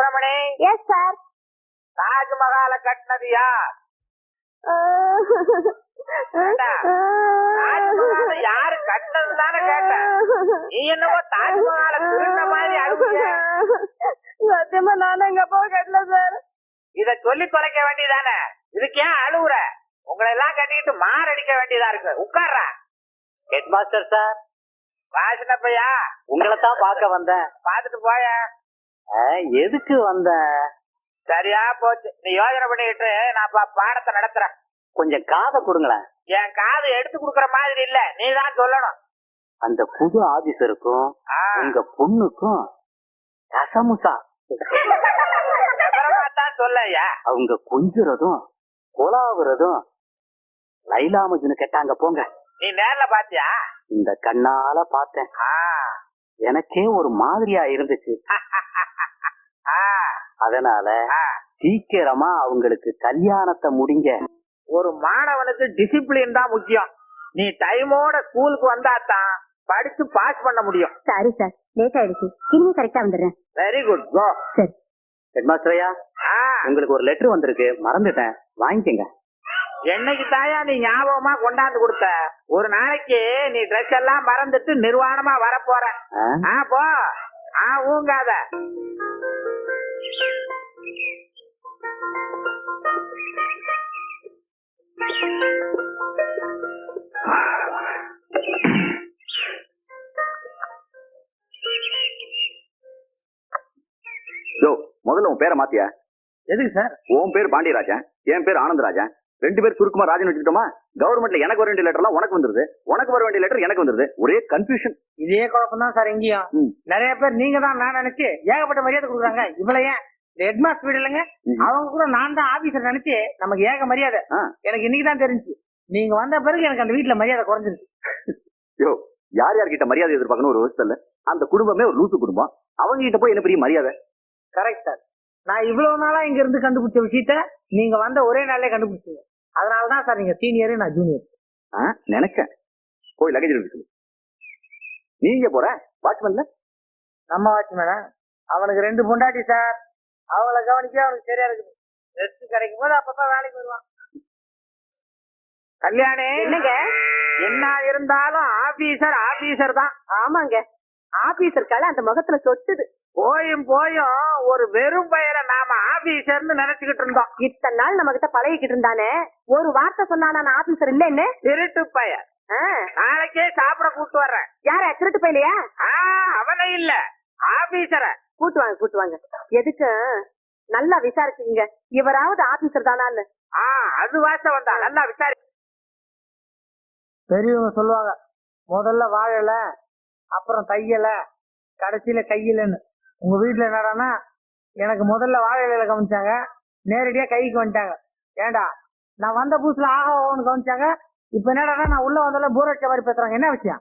Subramani. Yes sir தாஜ்மஹால கட்டினது யார்? தாஜ்மஹாலை யாரு கட்டினது தானே கேட்டேன் நீ என்னவோ தாஜ்மஹால திருந்த மாதிரி அழுகுற சத்தியமா நானும் எங்க அப்பா கட்டல சார் இத சொல்லி தொலைக்க வேண்டியதானே? இதுக்கு ஏன் அழுகுற உங்களை எல்லாம் கட்டிக்கிட்டு மாரடிக்க வேண்டியதா இருக்கு. உட்கார்றா. ஹெட் மாஸ்டர் சார் வாசினப்பையா உங்களை தான் பார்க்க வந்தேன். பாத்துட்டு போய? எதுக்கு வந்தேன் சரியா போச்சு. நீ யோசனை பண்ணிக்கிட்டு நான் பா- பாடத்தை நடத்துறேன். கொஞ்சம் காதை கொடுங்களேன். என் காது எடுத்து கொடுக்கற மாதிரி இல்ல. நீ தான் சொல்லணும். அந்த புது ஆபீசருக்கும் உங்க பொண்ணுக்கும் கசமுசா சொல்லையா? அவங்க கொஞ்சுறதும் கொலாவுறதும் லைலா மஜ்னு கேட்டாங்க போங்க. நீ நேர்ல பாத்தியா? இந்த கண்ணால பார்த்தேன். ஆ, எனக்கே ஒரு மாதிரியா இருந்துச்சு. அதனால. சீக்கிரமா அவங்களுக்கு கல்யாணத்தை முடிங்க. ஒரு மாணவனுக்கு டிசிப்ளின் தான் முக்கியம். நீ டைமோட ஸ்கூலுக்கு வந்தா தான் படிச்சு பாஸ் பண்ண முடியும். சாரி சார் லேட் ஆயிடுச்சு. இனிமே கரெக்டா வந்துடுறேன். வெரி குட் கோ சரி. ஹெட் மாஸ்டரையா உங்களுக்கு ஒரு லெட்டர் வந்திருக்கு. மறந்துட்டேன். வாங்கிக்கங்க. என்னைக்கு தாயா நீ ஞாபகமா கொண்டாந்து கொடுத்த? ஒரு நாளைக்கு நீ ட்ரெஸ் எல்லாம் மறந்துட்டு நிர்வாணமா வர போற? ஆ போ. ஆ ஊங்காத. யோ முதல்ல உன் பேரை மாத்தியா? எதுக்கு சார்? உன் பேர் பாண்டியராஜன் என் பேர் ஆனந்தராஜன் ரெண்டு பேர் சுருக்குமா ராஜன் வச்சுக்கிட்டோமா? கவர்மெண்ட்ல எனக்கு வர வேண்டிய லெட்டர்லாம் உனக்கு வந்துருது. உனக்கு வர வேண்டிய லெட்டர் எனக்கு வந்துருது. ஒரே கன்ஃபியூஷன் இதே குழப்பம் தான் சார் எங்கேயும் ம். நிறைய பேர் நீங்க தான் நான் நினைச்சு ஏகப்பட்ட மரியாதை கொடுக்குறாங்க. இவ்வளவு ஏன் ஹெட் மாஸ்டர் வீடு இல்லைங்க. அவங்க கூட நான் தான் ஆபீசர் நினைச்சு நமக்கு ஏக மரியாதை. எனக்கு இன்னைக்கு தான் தெரிஞ்சு. நீங்க வந்த பிறகு எனக்கு அந்த வீட்டுல மரியாதை குறைஞ்சிருக்கு யோ யார் யார்கிட்ட மரியாதை எதிர்பார்க்கணும் ஒரு வருஷத்துல அந்த குடும்பமே ஒரு லூசு குடும்பம். அவங்க கிட்ட போய் என்ன பெரிய மரியாதை? கரெக்ட் சார் நான் இவ்வளவு நாளா இங்க இருந்து கண்டுபிடிச்ச விஷயத்த நீங்க வந்த ஒரே நாள்லயே கண்டுபிடிச்சீங்க. அதனாலதான் சார் நீங்க சீனியர் நான் ஜூனியர் நினைச்சேன். போய் எடுத்து சொல்லு. நீங்க போற? வாட்ச்மேன்ல நம்ம வாட்ச்மேன் அவனுக்கு ரெண்டு பொண்டாட்டி சார் அவளை கவனிக்க அவனுக்கு சரியா இருக்குது ரெஸ்ட் கிடைக்கும் போது அப்பதான் வேலைக்கு வருவான். கல்யாணி என்னங்க? என்ன இருந்தாலும் ஆபீசர் ஆபீசர் தான். ஆமாங்க. ஆபீசர் கால அந்த முகத்துல சொட்டுது. போயும் போயும் ஒரு வெறும் பெயரை நாம ஆபீசர்னு நினைச்சுக்கிட்டு இருந்தோம். இத்தனை நாள் நம்ம கிட்ட பழகிக்கிட்டு இருந்தானே? ஒரு வார்த்தை சொன்னா நான் ஆபீசர் இல்லைன்னு திருட்டு பெயர் நாளைக்கே சாப்பிட கூட்டு வர்றேன். யார திருட்டு போயிலையா? ஆ அவனை இல்ல. ஆபீசர கூட்டு வாங்க கூட்டு வாங்க எதுக்கு? நல்லா விசாரிச்சுங்க இவராவது ஆபீசர் தானான்னு ஆ அது வாசம் வந்தா நல்லா விசாரி பெரியவங்க சொல்லுவாங்க முதல்ல வாழல அப்புறம் தையல கடைசியில கையிலன்னு உங்க வீட்டுல என்னடான்னா எனக்கு முதல்ல வாழையில கவனிச்சாங்க நேரடியா கைக்கு வந்துட்டாங்க. ஏண்டா நான் வந்த புதுசுல ஆகா ஓன்னு கவனிச்சாங்க இப்ப என்னடான்னா நான் உள்ள வந்தால போர் அடிச்ச மாதிரி பேசுறாங்க. என்ன விஷயம்?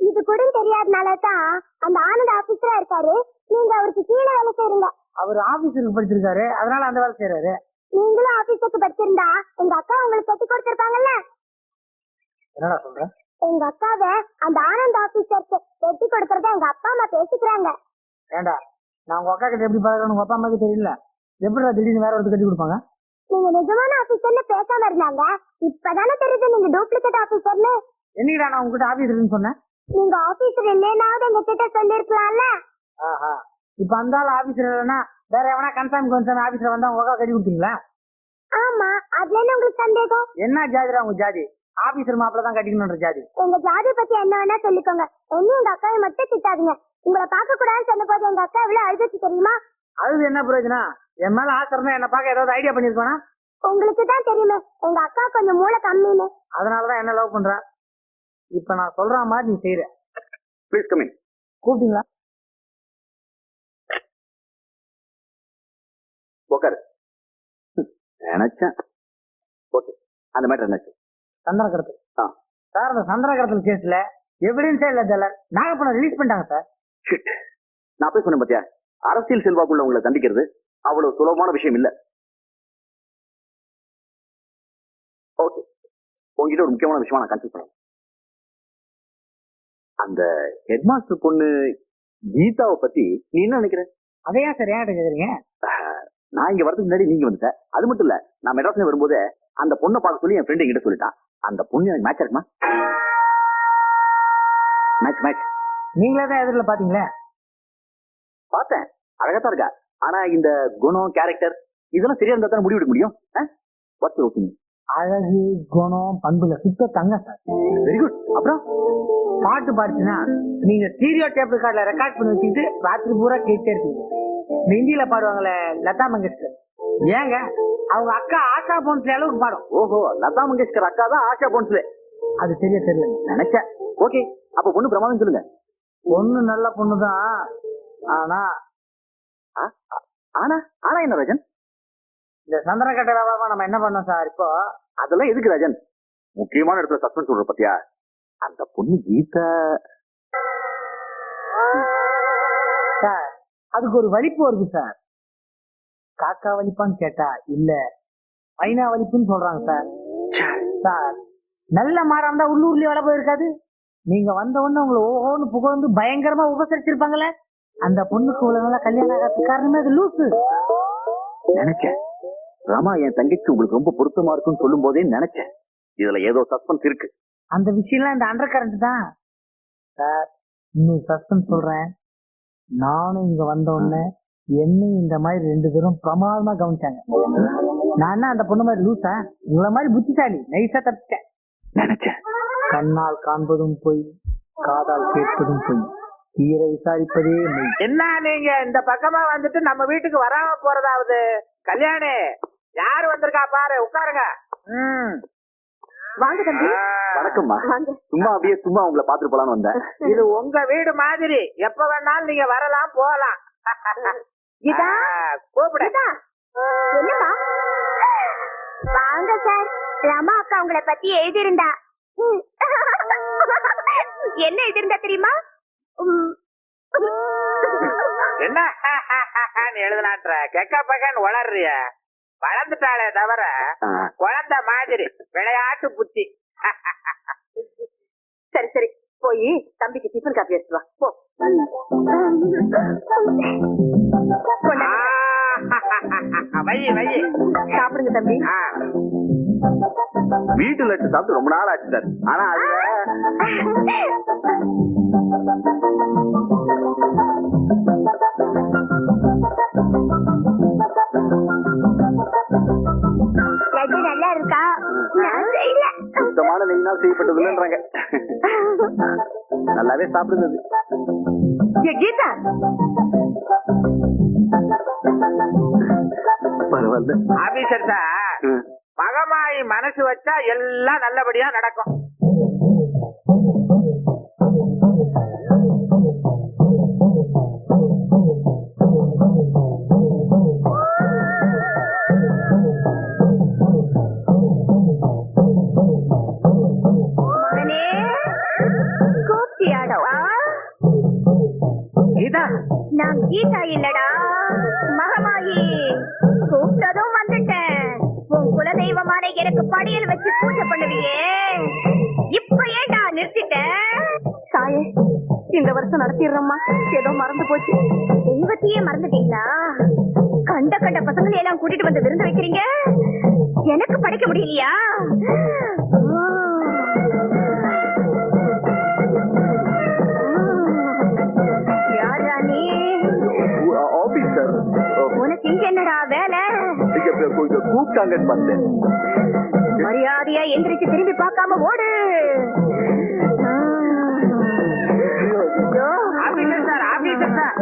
இது கூட தெரியாதனால தான் அந்த ஆனந்த் ஆபீசரா இருக்காரு. நீங்க அவருக்கு கீழே வேலை செய்றீங்க. அவர் ஆபீஸருக்கு படிச்சிருக்காரு. அதனால அந்த வேலை செய்யறாரு நீங்களும் ஆபீஸருக்கு படிச்சிருந்தா எங்க அக்கா உங்களுக்கு கட்டி கொடுத்திருப்பாங்கல்ல? என்னடா சொல்ற? எங்க அக்காவை அந்த ஆனந்த் ஆபீசருக்கு கட்டி கொடுக்கறத எங்க அப்பா அம்மா பேசிக்கிறாங்க. ஏண்டா? நான் உங்க அக்கா கிட்ட எப்படி பழகிறேன்னு உங்க அப்பா அம்மாக்கு தெரியல. எப்படிடா திடீர்னு வேற ஒருத்தர் கட்டி கொடுப்பாங்க? நீங்க நிஜமான ஆபீசர்னு பேசாம இருந்தாங்க. இப்பதானே தெரியுது நீங்க டூப்ளிகேட் ஆபீசர்னு என்னைக்குடா நான் உங்ககிட்ட ஆபீஸ் இருக்குன்னு சொன்னேன்? நீங்க ஆபீசர் இல்லைனாவது எங்க கிட்ட சொல்லிருக்கலாம்ல? ஆஹா. இப்ப ஆள் ஆபீஸ்ல இல்லைன்னா வேற எவனா கன்ஃபார்ம் கன்ஃபார்ம் ஆபீஸ்ல வந்தா உங்க கட்டி கொடுத்தீங்களா ஆமா. அதுல என்ன உங்களுக்கு சந்தேகம்? என்ன ஜாதிடா உங்க ஜாதி? ஆபீசர் மாப்பிள்ள தான் கட்டிக்கணுன்ற ஜாதி. எங்க ஜாதி பத்தி என்ன வேணா சொல்லிக்கோங்க. என்ன எங்க அக்காவை மட்டும் திட்டாதீங்க. உங்களை பார்க்க கூடாதுன்னு சொன்ன போது எங்க அக்கா எவ்வளவு அழுதுச்சு தெரியுமா? அது என்ன பிரயோஜனம்? என் மேல ஆசை இருந்தா என்ன பார்க்க ஏதாவது ஐடியா பண்ணிருக்கோனா உங்களுக்கு தான் தெரியுமே. எங்க அக்கா கொஞ்சம் மூளை கம்மின்னு. அதனாலதான் என்ன லவ் பண்ற? இப்ப நான் சொல்ற மாதிரி நீ செய்யற ப்ளீஸ் கமிங் கூப்பிட்டீங்களா? உட்காரு ம், நினைச்சேன். ஓகே அந்த மேட்டர் என்னாச்சு? சந்தன கடத்தல் ஆ. சார் அந்த சந்தன கடத்தல் கேஸ்ல எவிடன்ஸே இல்ல ஜெல்லர் நாகப்பணம் ரிலீஸ் பண்ணிட்டாங்க சார். ஷிட் நான் போய் சொன்னேன் பாத்தியா? அரசியல் செல்வாக்குள்ள உங்களை தண்டிக்கிறது அவ்வளவு சுலபமான விஷயம் இல்ல. ஓகே உங்ககிட்ட ஒரு முக்கியமான விஷயமா நான் கன்சல்ட் பண்ணேன் அந்த ஹெட்மாஸ்டர் பொண்ணு கீதாவை பத்தி நீ என்ன நினைக்கிற? அதையா சார் ஏன் கேக்குறீங்க? நான் இங்க வரதுக்கு முன்னாடி நீங்க வந்துட்ட. அது மட்டும் இல்ல நான் மெட்ராஸ்ல வரும்போது அந்த பொண்ணை பார்க்க சொல்லி என் ஃப்ரெண்ட் என்கிட்ட சொல்லிட்டான். அந்த பொண்ணு எனக்கு மேட்ச் இருக்குமா? மேட்ச் மேட்ச் நீங்களே தான் எதிரில் பாத்தீங்களே? பார்த்தேன். அழகாத்தான் இருக்கா. ஆனா இந்த குணம் கேரக்டர் இதெல்லாம் சரியா இருந்தா தானே முடிவு எடுக்க முடியும்? வாட்ஸ் ஒப்பீனியன் அழகு குணம் பண்புல சுத்த தங்க சார். வெரி குட் அப்புறம் பாட்டு பாடுச்சுன்னா நீங்க ஸ்டீரியோ டேப் கார்டுல ரெக்கார்ட் பண்ணி வச்சுக்கிட்டு ராத்திரி பூரா கேட்டே இருக்கீங்க இந்த ஹிந்தியில பாடுவாங்களே லதா மங்கேஷ்கர். ஏங்க அவங்க அக்கா ஆஷா போன்ஸ்ல அளவுக்கு பாடும். ஓஹோ லதா மங்கேஷ்கர் அக்கா தான் ஆஷா போன்ஸ்லே. அது சரியா தெரியல நினைச்சேன். ஓகே அப்ப பொண்ணு பிரமாதம் சொல்லுங்க. பொண்ணு நல்ல பொண்ணுதான். ஆனா? ஆனா ஆனா என்ன ராஜன்? இந்த சந்திரகட்ட வியாபாரம் நம்ம என்ன பண்ணோம் சார்? இப்போ அதெல்லாம் எதுக்கு ராஜன்? முக்கியமான இடத்துல சஸ்பென்ஸ் சொல்ற பத்தியா? அந்த பொண்ணு கீதா. சார் அதுக்கு ஒரு வலிப்பு வருது சார். காக்கா வலிப்பான்னு கேட்டா இல்ல. மைனா வலிப்புன்னு சொல்றாங்க சார். சார் நல்ல மாறாம தான் உள்ளூர்லயே வள போயிருக்காது. நீங்க வந்த உடனே உங்களை ஓஹோன்னு புகழ்ந்து பயங்கரமா உபசரிச்சிருப்பாங்களே. அந்த பொண்ணுக்கு இவ்வளவு நல்லா கல்யாணம் ஆகிறதுக்கு காரணமே அது லூசு. நினைச்சேன் ரமா என் தங்கச்சி உங்களுக்கு ரொம்ப பொருத்தமா இருக்குன்னு சொல்லும் போதே நினைச்சேன். இதுல ஏதோ சஸ்பென்ஸ் இருக்கு. அந்த விஷயம்லாம் இந்த அண்டர் கரண்ட் தான். சார் இன்னும் சஸ்பென்ஸ் சொல்றேன். நானும் இங்க வந்த உடனே என்னையும் இந்த மாதிரி ரெண்டு பேரும் பிரமாதமா கவனிச்சாங்க. நான் என்ன அந்த பொண்ணு மாதிரி லூசா உங்களை மாதிரி புத்திசாலி நைஸா தப்பிச்சேன் நினைச்சேன். கண்ணால் காண்பதும் பொய் காதால் கேட்பதும் பொய். தீர விசாரிப்பதே என்ன நீங்க இந்த பக்கமா வந்துட்டு நம்ம வீட்டுக்கு வராம போறதாவது? கல்யாணி! யாரு வந்திருக்கா பாரு உட்காருங்க. ம். வாங்க தம்பி. வணக்கம்மா. வாங்க. சும்மா அப்படியே சும்மா உங்களை பாத்துட்டு போலான்னு வந்தேன். இது உங்க வீடு மாதிரி. எப்ப வேணாலும் நீங்க வரலாம் போகலாம். கீதா ஆ, கூப்பிடு. கீதா, என்னம்மா? வாங்க சார். ரமா அக்கா உங்களை பத்தி எழுதியிருந்தா. என்ன எழுதியிருந்தா தெரியுமா. என்ன? நீ எழுதலான்ற கெக்க பக்கன்னு வளர்றிய வளர்ந்துட்டாளே தவிர குழந்தை மாதிரி விளையாட்டு புத்தி. சரி சரி. போய் தம்பிக்கு டிஃபன் காப்பி எடுத்து வா. போ. ஆ, வை வை சாப்பிடுங்க தம்பி. ஆ, வீட்டு லட்டு சாப்பிட்டு ரொம்ப நாள் ஆச்சு சார். ஆனா அதுல லட்டு சுத்தமான நெய்னால் செய்யப்பட்டது இல்லைன்றாங்க நல்லாவே சாப்பிடுது கீதா. பரவாயில்ல. Officer sir. மகமாயி மனசு வச்சா எல்லாம் நல்லபடியா நடக்கும். கீதா நான் கீதா இல்லடா. மகமாயி கூப்பிட்டதும் வந்துட்டேன். உன் குலதெய்வமான எனக்கு படியல் வச்சு பூஜை பண்ணுவியே. இப்ப ஏன்டா நிறுத்திட்ட? தாயே இந்த வருஷம் நடத்திடுறோம்மா. ஏதோ மறந்து போச்சு. தெய்வத்தையே மறந்துட்டீங்களா? கண்ட கண்ட பசங்களை எல்லாம் கூட்டிட்டு வந்து விருந்து வைக்கிறீங்க? எனக்கு படிக்க முடியலையா? கூப்பிட்டாங்கன்னு பார்த்தேன். மரியாதையா எந்திரிச்சு திரும்பி பார்க்காம ஓடு. Officer sir officer sir.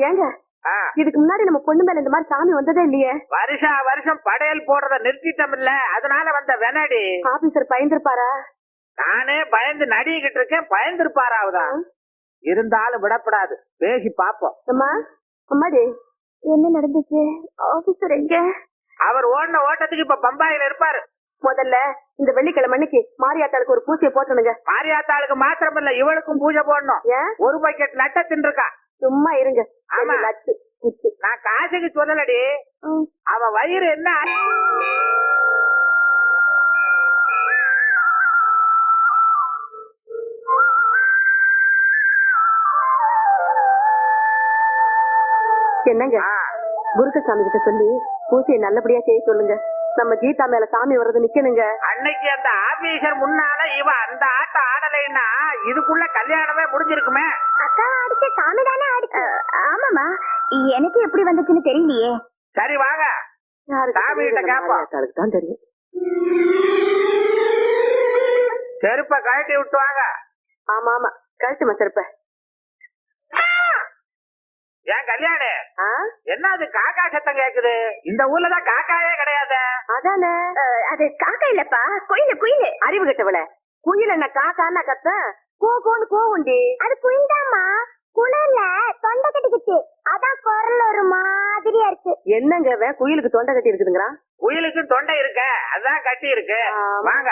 ஏங்க? இதுக்கு முன்னாடி நம்ம பொண்ணு மேல இந்த மாதிரி சாமி வந்ததே இல்லையே. வருஷா வருஷம் படையல் போடுறத நிறுத்திட்டோம் இல்ல அதனால வந்த வெனடி. ஆபீசர் பயந்துருப்பாரா? நானே பயந்து நடிகிட்டு இருக்கேன் பயந்துருப்பாராவுதா? இருந்தாலும் விடப்படாது. பேசி பாப்போம். அம்மா அம்மாடி என்ன நடந்துச்சு? ஆபீசர் எங்க? அவர் ஓடின ஓட்டத்துக்கு இப்ப பம்பாயில இருப்பாரு. முதல்ல இந்த வெள்ளிக்கிழமை அன்னைக்கு மாரியாத்தாளுக்கு ஒரு பூசையை போட்டணுங்க மாரியாத்தாளுக்கு மாத்திரம் இல்ல இவளுக்கும் பூஜை போடணும். ஒரு பக்கெட் லட்ட தின்றுக்கா சும்மா இருங்க. ஆமா. ரெண்டு லட்டு குத்து. நான் காசுக்கு சொல்லலடி. அவ வயிறு என்ன? என்னங்க? ஆ, குருக்கசாமி கிட்ட சொல்லி பூசையை நல்லபடியா செய்ய சொல்லுங்க. நம்ம கீதா மேல சாமி வர்றது நிக்கணுங்க. அன்னைக்கு அந்த ஆபீசர் முன்னால இவ அந்த இதுக்குள்ள கல்யாணமே முடிஞ்சிருக்குமே? அக்கா அடிச்ச சாமி தானே அடிச்சு? ஆமாமா எனக்கு எப்படி வந்துச்சுன்னு தெரியலையே. சரி வாங்க. யாருக்கு சாமி தெரியும்? செருப்ப கழட்டி விட்டு வாங்க. ஆமா ஆமா கழட்டுமா செருப்ப. ஏன் கல்யாணி? என்ன அது காக்கா சத்தம் கேக்குது? இந்த ஊர்ல தான் காக்காவே கிடையாது. அதானே? அது காக்கா இல்லப்பா. குயில் குயில். அறிவு கெட்டவள. குயில் என்ன காக்கான்னா கத்த? கோ கோன்னு கோவுண்டி அது குயில்தாம்மா குளிர்ல தொண்டை கட்டிக்கிச்சு. அதான் குரல் ஒரு மாதிரியா இருக்கு. என்னங்க இவன்? குயிலுக்கு தொண்டை கட்டி இருக்குதுங்கிறான்? குயிலுக்கு தொண்டை இருக்க. அதான் கட்டி இருக்கு. வாங்க.